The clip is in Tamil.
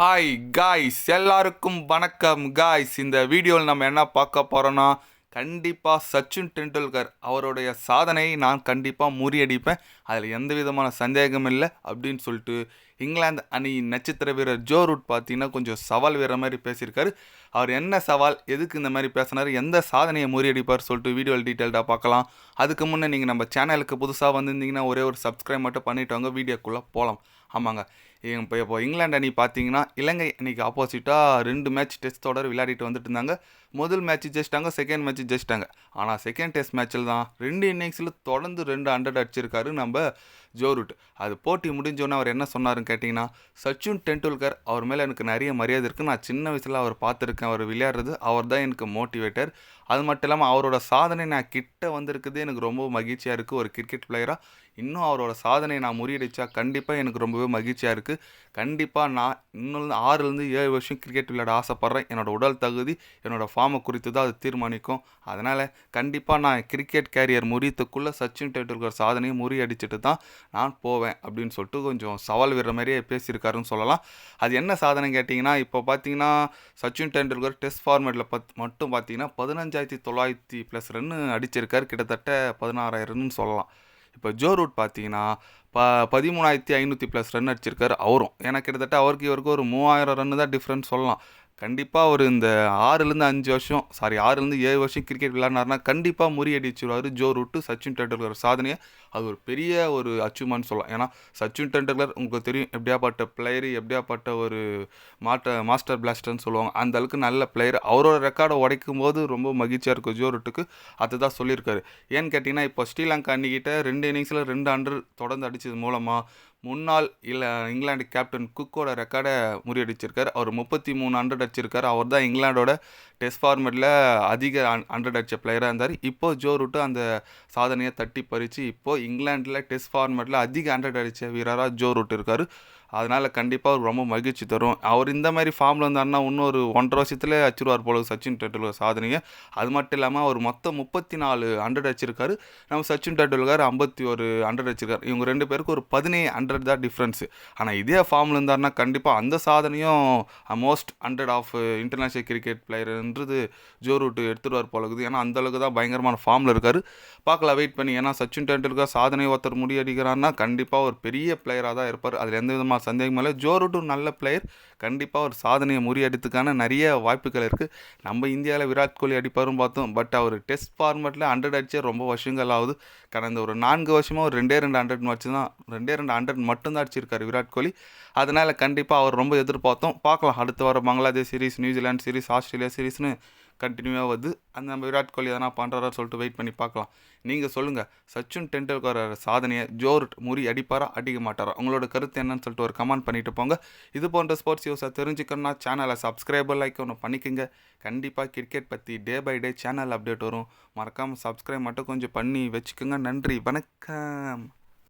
ஹாய் காய்ஸ் எல்லாருக்கும் வணக்கம் காய்ஸ் இந்த வீடியோவில் நம்ம என்ன பார்க்க போகிறோன்னா கண்டிப்பாக சச்சின் டெண்டுல்கர் அவருடைய சாதனையை நான் கண்டிப்பாக முறியடிப்பேன். அதில் எந்த விதமான சந்தேகம் இல்லை அப்படின்னு சொல்லிட்டு இங்கிலாந்து அணி நட்சத்திர வீரர் ஜோ ரூட் பார்த்தீங்கன்னா கொஞ்சம் சவால் வீர மாதிரி பேசியிருக்காரு. அவர் என்ன சவால் எதுக்கு இந்த மாதிரி பேசினார் எந்த சாதனையை முறியடிப்பார் சொல்லிட்டு வீடியோவில் டீட்டெயில்டாக பார்க்கலாம். அதுக்கு முன்னே நீங்கள் நம்ம சேனலுக்கு புதுசாக வந்திருந்தீங்கன்னா ஒரே ஒரு சப்ஸ்கிரைப் மட்டும் பண்ணிட்டு வாங்க வீடியோக்குள்ளே போகலாம் ஆமாங்க. இப்போ இப்போ இங்கிலாந்து அணி பார்த்தீங்கன்னா இலங்கை அணிக்கு ஆப்போசிட்டாக ரெண்டு மேட்ச் டெஸ்ட் தொடர் விளையாடிட்டு வந்துட்டு இருந்தாங்க. முதல் மேட்ச் ஜெயிச்சிட்டாங்க செகண்ட் மேட்ச் ஜெயிச்சிட்டாங்க. ஆனால் செகண்ட் டெஸ்ட் மேட்ச்சில் தான் ரெண்டு இன்னிங்ஸில் தொடர்ந்து ரெண்டு ஹண்ட்ரட் அடிச்சிருக்காரு நம்ம ஜோரூட் அது போட்டி முடிஞ்சோன்னே அவர் என்ன சொன்னாருன்னு கேட்டிங்கன்னா சச்சின் டெண்டுல்கர் அவர் மேலே எனக்கு நிறைய மரியாதை இருக்குது நான் சின்ன வயசில் அவர் பார்த்துருக்கேன் அவர் விளையாடுறது. அவர் தான் எனக்கு மோட்டிவேட்டர் அது மட்டும் இல்லாமல் அவரோட சாதனை நான் கிட்ட வந்திருக்குது எனக்கு ரொம்ப மகிழ்ச்சியாக இருக்குது ஒரு கிரிக்கெட் பிளேயராக இன்னும் அவரோட சாதனையை நான் முறியடிச்சா கண்டிப்பாக எனக்கு ரொம்பவே மகிழ்ச்சியாக இருக்குது கண்டிப்பாக நான் இன்னும் ஆறுலேருந்து ஏழு வருஷம் கிரிக்கெட் விளையாட ஆசைப்பட்றேன். என்னோடய உடல் தகுதி என்னோடய ஃபார்மை குறித்து தான் அது தீர்மானிக்கும். அதனால் கண்டிப்பாக நான் கிரிக்கெட் கேரியர் முறியத்துக்குள்ளே சச்சின் டெண்டுல்கர் சாதனையை முறியடிச்சிட்டு தான் நான் போவேன் அப்படின்னு சொல்லிட்டு கொஞ்சம் சவால் விடுற மாதிரியே பேசியிருக்காருன்னு சொல்லலாம். அது என்ன சாதனை கேட்டிங்கன்னா இப்போ பார்த்தீங்கன்னா சச்சின் டெண்டுல்கர் டெஸ்ட் ஃபார்மேட்டில் பத் மட்டும் பார்த்தீங்கன்னா பதினஞ்சாயிரத்தி தொள்ளாயிரத்தி ப்ளஸ் ரன்னு அடிச்சிருக்காரு. கிட்டத்தட்ட பதினாறாயிரம்னு சொல்லலாம். இப்போ ஜோ ரூட் பார்த்தீங்கன்னா ப பதிமூணாயிரத்தி ஐநூற்றி ப்ளஸ் ரன் அடிச்சிருக்காரு அவரும். ஏன்னா கிட்டத்தட்ட அவருக்கு இவருக்கு ஒரு மூவாயிரம் ரன்னு தான் டிஃப்ரென்ஸ் சொல்லலாம். கண்டிப்பாக ஒரு இந்த ஆறுலேருந்து அஞ்சு வருஷம் சாரி ஆறுலேருந்து ஏழு வருஷம் கிரிக்கெட் விளையாடினார்னா கண்டிப்பாக முறியடிச்சிருவார் ஜோ ரூட்டு சச்சின் டெண்டுல்கர் சாதனையை. அது ஒரு பெரிய ஒரு அச்சீவ்மெண்ட் சொல்லலாம். ஏன்னா சச்சின் டெண்டுல்கர் உங்களுக்கு தெரியும் எப்படியாப்பட்ட பிளேயர் எப்படியாப்பட்ட ஒரு மாட்ட மாஸ்டர் பிளாஸ்டர்னு சொல்லுவாங்க. அந்த அளவுக்கு நல்ல பிளேயர் அவரோட ரெக்கார்டை உடைக்கும் போது ரொம்ப மகிழ்ச்சியாக இருக்கும் ஜோ ரூட்டுக்கு. அதுதான் சொல்லியிருக்காரு. ஏன்னு கேட்டிங்கன்னா இப்போ ஸ்ரீலங்கா அன்னிக்கிட்ட ரெண்டு இன்னிங்ஸில் ரெண்டு அண்டர் தொடர்ந்து அடித்தது மூலமாக முன்னாள் இல்லை இங்கிலாந்து கேப்டன் குக்கோட ரெக்கார்டை முறியடிச்சிருக்கார். அவர் முப்பத்தி மூணு ஹண்ட்ரட் அடிச்சிருக்கார். அவர் தான் இங்கிலாண்டோட டெஸ்ட் ஃபார்மெட்டில் அதிக ஹண்ட்ரட் அடித்த பிளேயராக இருந்தார். இப்போது ஜோ ரூட்டு அந்த சாதனையை தட்டி பறித்து இப்போது இங்கிலாண்டில் டெஸ்ட் ஃபார்மெட்டில் அதிக ஹண்ட்ரட் அடித்த வீரராக ஜோ ரூட் இருக்கார். அதனால் கண்டிப்பாக அவர் ரொம்ப மகிழ்ச்சி தரும். அவர் இந்த மாதிரி ஃபார்மில் இருந்தாருன்னா இன்னொரு ஒன்றரை வருஷத்துல அச்சிருவார் போல சச்சின் டெண்டுல்கர் சாதனையை. அது மட்டும் இல்லாமல் அவர் மொத்தம் முப்பத்தி நாலு ஹண்ட்ரட் அடிச்சிருக்காரு. நம்ம சச்சின் டெண்டுல்கர் ஐம்பத்தி ஒரு ஹண்ட்ரட் அடிச்சிருக்காரு. இவங்க ரெண்டு பேருக்கு ஒரு பதினேழு ஹண்ட்ரட் தான் டிஃப்ரென்ஸு ஆனால் இதே ஃபார்மில் இருந்தாருன்னா கண்டிப்பாக அந்த சாதனையும் most hundred of international cricket அப்படின்றது ஜோ ரூட்டு எடுத்துருவார் போல இருக்குது ஏன்னா அந்தளவுக்கு தான் பயங்கரமான ஃபார்மில் இருக்கார். பார்க்கலாம் வெயிட் பண்ணி. ஏன்னா சச்சின் டெண்டுல்கர் சாதனை ஒருத்தர் முறியடிக்கிறான்னா கண்டிப்பாக ஒரு பெரிய பிளேயராக தான் இருப்பார். அதில் எந்த விதமான சந்தேகமும் இல்லை. ஜோ ரூட்டும் நல்ல பிளேயர் கண்டிப்பாக ஒரு சாதனையை முறியடித்துக்கான நிறைய வாய்ப்புகள் இருக்குது நம்ம இந்தியாவில் விராட் கோலி அடிப்பாரும் பார்த்தோம். பட் அவர் டெஸ்ட் ஃபார்மேட்டில் ஹண்ட்ரட் அடிச்சே ரொம்ப வருஷங்கள் ஆகுது. கடந்த ஒரு நான்கு வருஷமாக ஒரு ரெண்டே ரெண்டு ஹண்ட்ரட் வச்சு தான் ரெண்டே ரெண்டு ஹண்ட்ரட் மட்டும்தான் அடிச்சிருக்காரு விராட் கோலி. அதனால் கண்டிப்பாக அவர் ரொம்ப எதிர்பார்த்தோம். பார்க்கலாம் அடுத்த வாரம் Bangladesh series New Zealand series Australia சீரிஸ்னு கண்டினியூவாக வருது அந்த நம்ம விராட் கோலி எதனா பண்ணுறாரா சொல்லிட்டு வெயிட் பண்ணி பார்க்கலாம். நீங்கள் சொல்லுங்கள் சச்சின் டெண்டுல்கர் சாதனையை ஜோர்ட் முறி அடிப்பாரா அடிக்க மாட்டாரா? உங்களோட கருத்து என்னன்னு சொல்லிட்டு ஒரு கமெண்ட் பண்ணிட்டு போங்க. இது போன்ற ஸ்போர்ட்ஸ் நியூஸை தெரிஞ்சுக்கணும்னா சேனலை சப்ஸ்கிரைபர் லைக் ஒன்று பண்ணிக்கோங்க. கண்டிப்பாக கிரிக்கெட் பற்றி day by day channel update வரும். மறக்காமல் சப்ஸ்கிரைப் மட்டும் கொஞ்சம் பண்ணி வச்சுக்கோங்க. நன்றி வணக்கம்.